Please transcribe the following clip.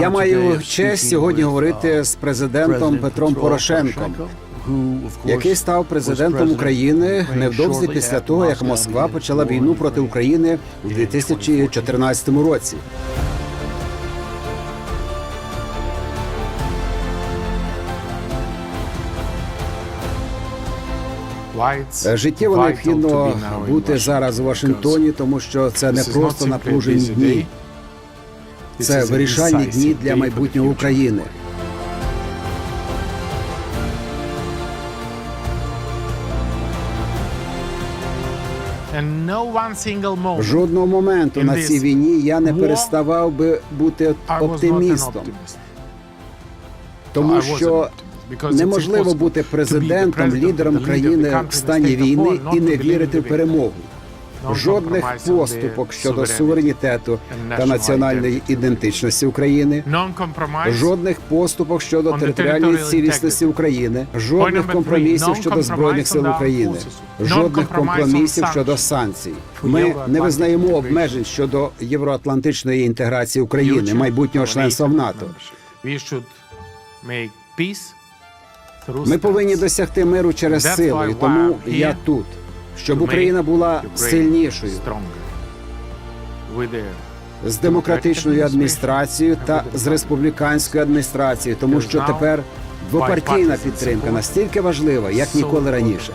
Я маю честь сьогодні говорити з президентом Петром Порошенком, який став президентом України невдовзі після того, як Москва почала війну проти України у 2014 році. Е, Життєво необхідно бути зараз у Вашингтоні, тому що це не просто напружені дні, це вирішальні дні для майбутнього України. Жодного моменту на цій війні я не переставав би бути оптимістом, тому що неможливо бути президентом, лідером країни в стані війни і не вірити в перемогу. Жодних поступок щодо суверенітету та національної ідентичності України, жодних поступок щодо територіальної цілісності України, жодних компромісів щодо збройних сил України, жодних компромісів щодо санкцій. Ми не визнаємо обмежень щодо євроатлантичної інтеграції України, майбутнього членства в НАТО. Ми повинні досягти миру через силу, і тому я тут, щоб Україна була сильнішою. з демократичною адміністрацією та з республіканською адміністрацією, тому що тепер двопартійна підтримка настільки важлива, як ніколи раніше.